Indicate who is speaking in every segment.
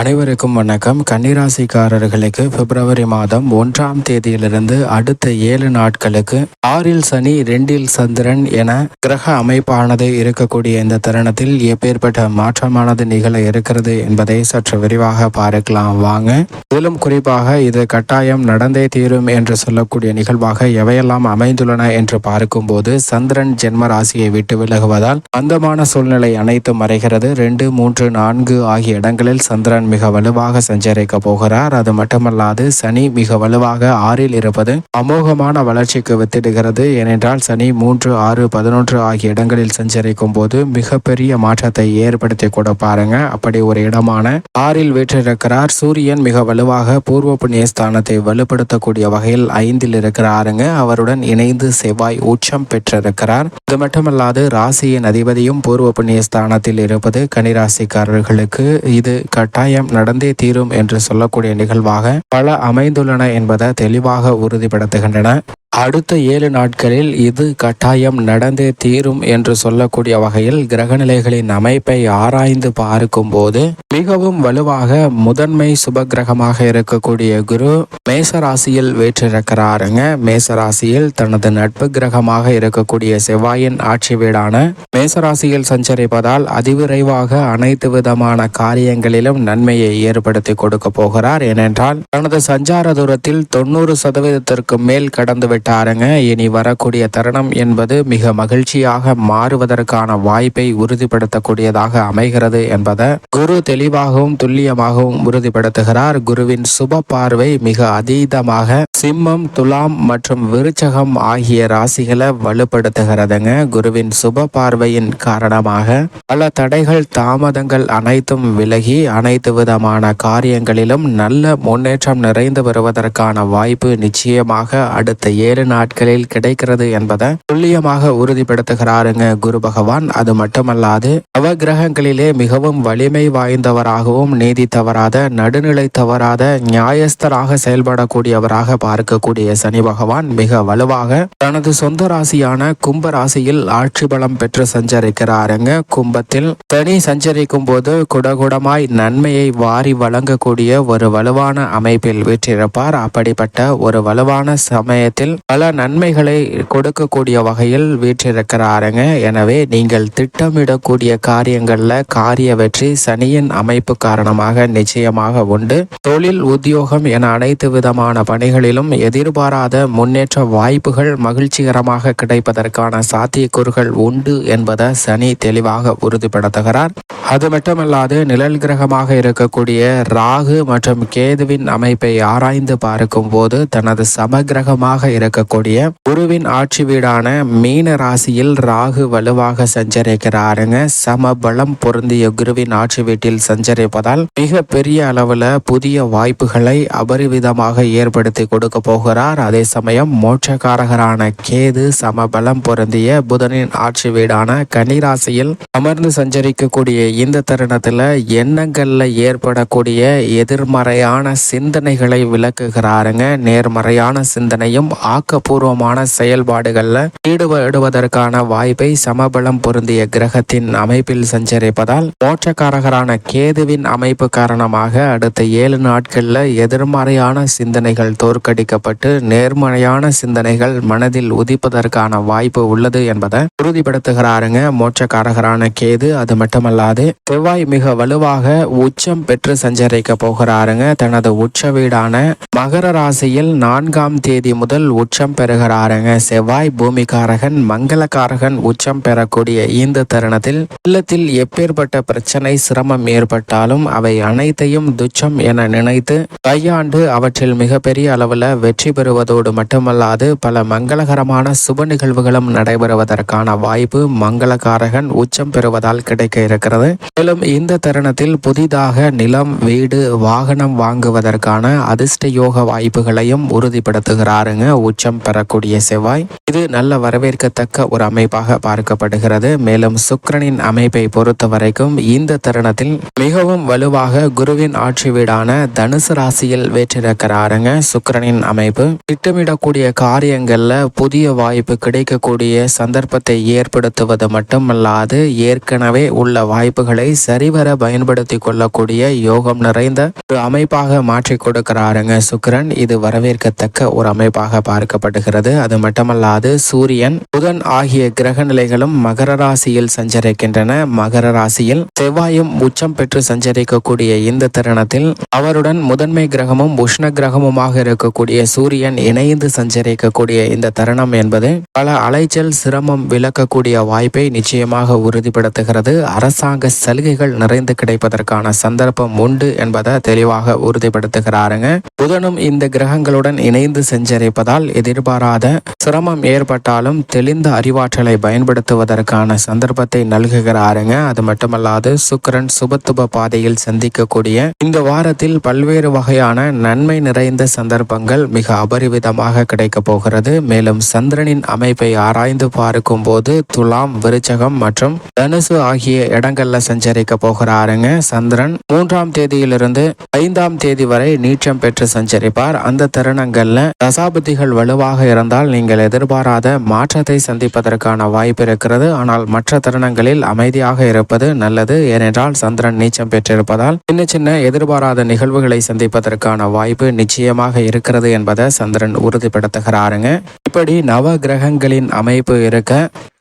Speaker 1: அனைவருக்கும் வணக்கம். கன்னிராசிக்காரர்களுக்கு பிப்ரவரி மாதம் ஒன்றாம் தேதியிலிருந்து அடுத்த ஏழு நாட்களுக்கு ஆறில் சனி ரெண்டில் சந்திரன் என கிரக அமைப்பானது இருக்கக்கூடிய இந்த தருணத்தில் எப்பேற்பட்ட மாற்றமானது நிகழ இருக்கிறது என்பதை சற்று விரிவாக பார்க்கலாம். வாங்க. இதிலும் குறிப்பாக இது கட்டாயம் நடந்தே தீரும் என்று சொல்லக்கூடிய நிகழ்வாக எவையெல்லாம் அமைந்துள்ளன என்று பார்க்கும்போது சந்திரன் ஜென்ம ராசியை விட்டு விலகுவதால் அந்தமான சூழ்நிலை அனைத்தும் மறைகிறது. ரெண்டு மூன்று நான்கு ஆகிய இடங்களில் சந்திரன் மிக வலுவாக சஞ்சரிக்க போகிறார். அது மட்டுமல்லாது சனி மிக வலுவாக ஆறில் இருப்பது அமோகமான வளர்ச்சிக்கு வித்திடுகிறது. ஏனென்றால் சனி மூன்று ஆறு பதினொன்று ஆகிய இடங்களில் சஞ்சரிக்கும் போது மிகப்பெரிய மாற்றத்தை ஏற்படுத்தி கூட பாருங்க. அப்படி ஒரு இடமான ஆறில் வீற்றிருக்கிறார். சூரியன் மிக வலுவாக பூர்வ புண்ணிய ஸ்தானத்தை வலுப்படுத்தக்கூடிய வகையில் ஐந்தில் இருக்கிறாருங்க. அவருடன் இணைந்து செவ்வாய் உச்சம் பெற்றிருக்கிறார். அது மட்டுமல்லாது ராசியின் அதிபதியும் பூர்வ புண்ணிய ஸ்தானத்தில் இருப்பது கனிராசிக்காரர்களுக்கு இது கட்டாயம் நடந்தே தீரும் என்று சொல்லக்கூடிய நிகழ்வாக பல அமைந்துள்ளன என்பதை தெளிவாக உறுதிப்படுத்துகின்றன. அடுத்த ஏழு நாட்களில் இது கட்டாயம் நடந்தே தீரும் என்று சொல்லக்கூடிய வகையில் கிரகநிலைகளின் அமைப்பை ஆராய்ந்து பார்க்கும்போது மிகவும் வலுவாக முதன்மை சுப கிரகமாக இருக்கக்கூடிய குரு மேசராசியில் வேற்றிருக்கிறாருங்க. மேசராசியில் தனது நட்பு கிரகமாக இருக்கக்கூடிய செவ்வாயின் ஆட்சி வீடான மேசராசியில் சஞ்சரிப்பதால் அதிவிரைவாக அனைத்து விதமான காரியங்களிலும் நன்மையை ஏற்படுத்தி கொடுக்க போகிறார். ஏனென்றால் தனது சஞ்சார தூரத்தில் தொண்ணூறு சதவீதத்திற்கு மேல் கடந்துவிட்ட விட்டாருங்க இனி வரக்கூடிய தருணம் என்பது மிக மகிழ்ச்சியாக மாறுவதற்கான வாய்ப்பை உறுதிப்படுத்தக்கூடியதாக அமைகிறது என்பதை குரு தெளிவாகவும் துல்லியமாகவும் உறுதிப்படுத்துகிறார். குருவின் சுப பார்வை மிக அதீதமாக சிம்மம் துலாம் மற்றும் விருச்சகம் ஆகிய ராசிகளை வலுப்படுத்துகிறதுங்க. குருவின் சுப பார்வையின் காரணமாக பல தடைகள் தாமதங்கள் அனைத்தும் விலகி அனைத்து விதமான காரியங்களிலும் நல்ல முன்னேற்றம் நிறைந்து வருவதற்கான வாய்ப்பு நிச்சயமாக அடுத்த ஏழு நாட்களில் கிடைக்கிறது என்பதை துல்லியமாக உறுதிப்படுத்துகிறாருங்க குரு பகவான். அது மட்டுமல்லாது நவகிரகங்களிலே மிகவும் வலிமை வாய்ந்தவராகவும் நீதி தவறாத நடுநிலை தவறாத நியாயஸ்தராக செயல்படக்கூடியவராக பார்க்கக்கூடிய சனி பகவான் மிக வலுவாக தனது சொந்த ராசியான கும்ப ராசியில் ஆட்சி பலம் பெற்று சஞ்சரிக்கிறாருங்க. கும்பத்தில் தனி சஞ்சரிக்கும் போது குடகுடமாய் நன்மையை வாரி வழங்கக்கூடிய ஒரு வலுவான அமைப்பில் வீற்றிருப்பார். அப்படிப்பட்ட ஒரு வலுவான சமயத்தில் பல நன்மைகளை கொடுக்கக்கூடிய வகையில் வீற்றிருக்கிறாருங்க. எனவே நீங்கள் திட்டமிடக்கூடிய காரியங்களில் காரிய வெற்றி சனியின் அமைப்பு காரணமாக நிச்சயமாக உண்டு. தொழில் உத்தியோகம் என அனைத்து விதமான பணிகளிலும் எதிர்பாராத முன்னேற்ற வாய்ப்புகள் மகிழ்ச்சிகரமாக கிடைப்பதற்கான சாத்தியக்கூறுகள் உண்டு என்பதை சனி தெளிவாக உறுதிப்படுத்துகிறார். அது மட்டுமல்லாது நிழல் கிரகமாக இருக்கக்கூடிய ராகு மற்றும் கேதுவின் அமைப்பை ஆராய்ந்து பார்க்கும் போது தனது சமகிரகமாக இருக்கக்கூடிய குருவின் ஆட்சி வீடான மீன ராசியில் ராகு வலுவாக சஞ்சரிக்கிறாருங்க. சம பலம் பொருந்திய குருவின் ஆட்சி வீட்டில் சஞ்சரிப்பதால் மிக பெரிய அளவுல புதிய வாய்ப்புகளை அபரிவிதமாக ஏற்படுத்தி கொடுக்க போகிறார். அதே சமயம் மோட்சக்காரகரான கேது சமபலம் பொருந்திய புதனின் ஆட்சி வீடான கனிராசியில் அமர்ந்து சஞ்சரிக்கக்கூடிய இந்த தருணத்துல எண்ணங்கள்ல ஏற்படக்கூடிய எதிர்மறையான சிந்தனைகளை விளக்குகிறாருங்க. நேர்மறையான சிந்தனையும் ஆக்க ஆக்கப்பூர்வமான செயல்பாடுகள்ல ஈடுபடுவதற்கான வாய்ப்பை சமபலம் பொருந்திய கிரகத்தின் அமைப்பில் சஞ்சரிப்பதால் மோட்சக்காரகரான கேதுவின் அமைப்பு காரணமாக அடுத்த ஏழு நாட்கள்ல எதிர்மறையான சிந்தனைகள் தோற்கடிக்கப்பட்டு நேர்மறையான சிந்தனைகள் மனதில் உதிப்பதற்கான வாய்ப்பு உள்ளது என்பதை உறுதிப்படுத்துகிறாருங்க. மோட்சக்காரகரான கேது அது மட்டுமல்லாது செவ்வாய் மிக வலுவாக உச்சம் பெற்று சஞ்சரிக்க போகிறாருங்க. தனது உச்ச வீடான மகர ராசியில் நான்காம் தேதி முதல் உச்சம் பெறுகிறாருங்க. செவ்வாய் பூமிகாரகன் மங்களகாரகன் உச்சம் பெறக்கூடிய இந்த தருணத்தில் இல்லத்தில் எப்பேற்பட்ட பிரச்சனை சிரமம் ஏற்பட்டாலும் அவை அனைத்தையும் துச்சம் என நினைத்து கையாண்டு அவற்றில் மிகப்பெரிய அளவில் வெற்றி பெறுவதோடு மட்டுமல்லாது பல மங்களகரமான சுப நிகழ்வுகளும் நடைபெறுவதற்கான வாய்ப்பு மங்களகாரகன் உச்சம் பெறுவதால் கிடைக்க இருக்கிறது. மேலும் இந்த தருணத்தில் புதிதாக நிலம் வீடு வாகனம் வாங்குவதற்கான அதிர்ஷ்ட யோக வாய்ப்புகளையும் உறுதிப்படுத்துகிறாருங்க. உச்ச உச்சம் பெறக்கூடிய செவ்வாய். இது நல்ல வரவேற்கத்தக்க ஒரு அமைப்பாக பார்க்கப்படுகிறது. மேலும் சுக்கரனின் அமைப்பை பொறுத்த வரைக்கும் இந்த தருணத்தில் மிகவும் வலுவாக குருவின் ஆட்சி வீடான தனுசு ராசியில் வேற்றிருக்கிறாருங்க. சுக்கிரனின் அமைப்பு திட்டமிடக்கூடிய காரியங்கள்ல புதிய வாய்ப்பு கிடைக்கக்கூடிய சந்தர்ப்பத்தை ஏற்படுத்துவது மட்டுமல்லாது ஏற்கனவே உள்ள வாய்ப்புகளை சரிவர பயன்படுத்தி கொள்ளக்கூடிய யோகம் நிறைந்த ஒரு அமைப்பாக மாற்றி கொடுக்கிறாருங்க சுக்கிரன். இது வரவேற்கத்தக்க ஒரு அமைப்பாக பார்க்க பார்க்கப்படுகிறது அது மட்டுமல்லாது சூரியன் புதன் ஆகிய கிரக நிலைகளும் மகர ராசியில் சஞ்சரிக்கின்றன. மகர ராசியில் செவ்வாயும் உச்சம் பெற்று சஞ்சரிக்கக்கூடிய இந்த தருணத்தில் அவருடன் முதன்மை கிரகமும் உஷ்ண கிரகமுமாக இருக்கக்கூடிய சூரியன் இணைந்து சஞ்சரிக்கக்கூடிய இந்த தருணம் என்பது பல அலைச்சல் சிரமம் விளக்கக்கூடிய வாய்ப்பை நிச்சயமாக உறுதிப்படுத்துகிறது. அரசாங்க சலுகைகள் நிறைந்து கிடைப்பதற்கான சந்தர்ப்பம் உண்டு என்பதை தெளிவாக உறுதிப்படுத்துகிறாருங்க. புதனும் இந்த கிரகங்களுடன் இணைந்து செஞ்சரிப்பதால் எதிர்பாராத சிரமம் ஏற்பட்டாலும் தெளிந்த அறிவாற்றலை பயன்படுத்துவதற்கான சந்தர்ப்பத்தை நல்குகிறாருங்க. அது மட்டுமல்லாது சுக்கிரன் சுபத்துப பாதையில் சந்திக்கக்கூடிய இந்த வாரத்தில் பல்வேறு வகையான நன்மை நிறைந்த சந்தர்ப்பங்கள் மிக அபரிவிதமாக கிடைக்கப் போகிறது. மேலும் சந்திரனின் அமைப்பை ஆராய்ந்து பார்க்கும் போது துலாம் விருச்சகம் மற்றும் தனுசு ஆகிய இடங்கள்ல சஞ்சரிக்க போகிறாருங்க. சந்திரன் மூன்றாம் தேதியிலிருந்து ஐந்தாம் தேதி வரை நீச்சம் பெற்று சஞ்சரிப்பார். அந்த தருணங்கள்ல தசாபதிகள் வலுவாக இருந்தால் நீங்கள் எதிர்பாராத மாற்றத்தை சந்திப்பதற்கான வாய்ப்பு இருக்கிறது. ஆனால் மற்ற தருணங்களில் அமைதியாக இருப்பது நல்லது. ஏனென்றால் சந்திரன் நீச்சம் பெற்றிருப்பதால் சின்ன சின்ன எதிர்பாராத நிகழ்வுகளை சந்திப்பதற்கான வாய்ப்பு நிச்சயமாக இருக்கிறது என்பதை சந்திரன் உறுதிப்படுத்துகிறாருங்க. இப்படி நவ கிரகங்களின் அமைப்பு இருக்க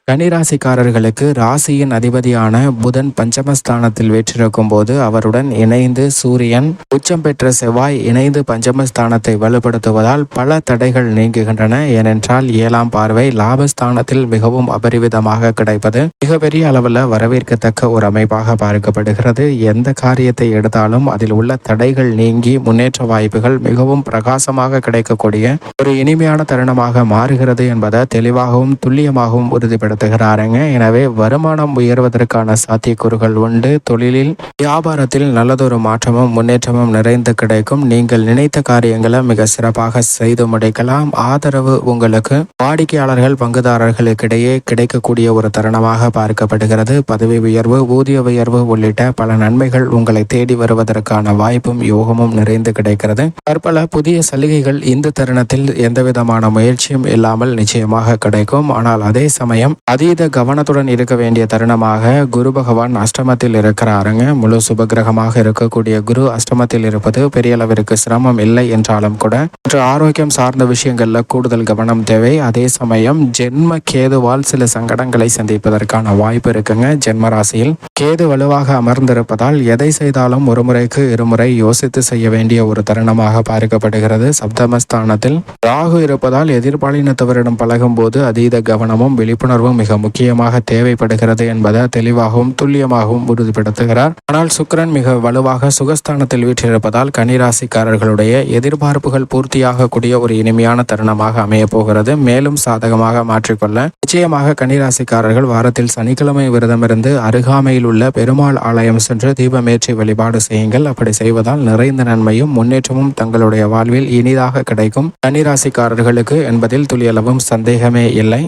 Speaker 1: கன்னிராசிக்காரர்களுக்கு ராசியின் அதிபதியான புதன் பஞ்சமஸ்தானத்தில் வெற்றிருக்கும் போது அவருடன் இணைந்து சூரியன் உச்சம் பெற்ற செவ்வாய் இணைந்து பஞ்சமஸ்தானத்தை வலுப்படுத்துவதால் பல தடைகள் நீங்குகின்றன. ஏனென்றால் ஏழாம் பார்வை லாபஸ்தானத்தில் மிகவும் அபரிவிதமாக கிடைப்பது மிகப்பெரிய அளவில் வரவேற்கத்தக்க ஒரு அமைப்பாக பார்க்கப்படுகிறது. எந்த காரியத்தை எடுத்தாலும் அதில் உள்ள தடைகள் நீங்கி முன்னேற்ற வாய்ப்புகள் மிகவும் பிரகாசமாக கிடைக்கக்கூடிய ஒரு இனிமையான தருணமாக மாறுகிறது என்பதை தெளிவாகவும் துல்லியமாகவும் உறுதிப்படுத்த நடத்துகிறாருங்க எனவே வருமானம் உயர்வதற்கான சாத்தியக்கூறுகள் உண்டு. தொழிலில் வியாபாரத்தில் நல்லதொரு மாற்றமும் முன்னேற்றமும் நிறைந்து கிடைக்கும். நீங்கள் நினைத்த காரியங்களை மிக சிறப்பாக செய்து முடிக்கலாம். ஆதரவு உங்களுக்கு வாடிக்கையாளர்கள் பங்குதாரர்களுக்கிடையே கிடைக்கக்கூடிய ஒரு தருணமாக பார்க்கப்படுகிறது. பதவி உயர்வு ஊதிய உயர்வு உள்ளிட்ட பல நன்மைகள் உங்களை தேடி வருவதற்கான வாய்ப்பும் யோகமும் நிறைந்து கிடைக்கிறது. பற்பல புதிய சலுகைகள் இந்த தருணத்தில் எந்தவிதமான முயற்சியும் இல்லாமல் நிச்சயமாக கிடைக்கும். ஆனால் அதே சமயம் அதீத கவனத்துடன் இருக்க வேண்டிய தருணமாக குரு பகவான் அஷ்டமத்தில் இருக்கிறாருங்க. முழு சுபகிரகமாக இருக்கக்கூடிய குரு அஷ்டமத்தில் இருப்பது பெரிய அளவிற்கு சிரமம் இல்லை என்றாலும் கூட மற்ற ஆரோக்கியம் சார்ந்த விஷயங்கள்ல கூடுதல் கவனம் தேவை. அதே சமயம் ஜென்ம கேதுவால் சில சங்கடங்களை சந்திப்பதற்கான வாய்ப்பு இருக்குங்க. ஜென்ம ராசியில் கேது வலுவாக அமர்ந்திருப்பதால் எதை செய்தாலும் ஒரு முறைக்கு இருமுறை யோசித்து செய்ய வேண்டிய ஒரு தருணமாக பார்க்கப்படுகிறது. சப்தமஸ்தானத்தில் ராகு இருப்பதால் எதிர்பாலினத்தவரிடம் பழகும் போது அதீத கவனமும் விழிப்புணர்வும் மிக முக்கியமாக தேவைப்படுகிறது என்பதை தெளிவாகவும் துல்லியமாகவும் உறுதிப்படுத்துகிறார். ஆனால் சுக்கிரன் மிக வலுவாக சுகஸ்தானத்தில் வீற்றிருப்பதால் கன்னிராசிக்காரர்களுடைய எதிர்பார்ப்புகள் பூர்த்தியாகக்கூடிய ஒரு இனிமையான தருணமாக அமைய போகிறது. மேலும் சாதகமாக மாற்றிக்கொள்ள நிச்சயமாக கன்னிராசிக்காரர்கள் வாரத்தில் சனிக்கிழமை விரதமிருந்து அருகாமையில் உள்ள பெருமாள் ஆலயம் சென்று தீபமேற்றி வழிபாடு செய்யுங்கள். அப்படி செய்வதால் நிறைந்த நன்மையும் முன்னேற்றமும் தங்களுடைய வாழ்வில் இனிதாக கிடைக்கும். கன்னிராசிக்காரர்களுக்கு என்பதில் துளியளவும் சந்தேகமே இல்லை.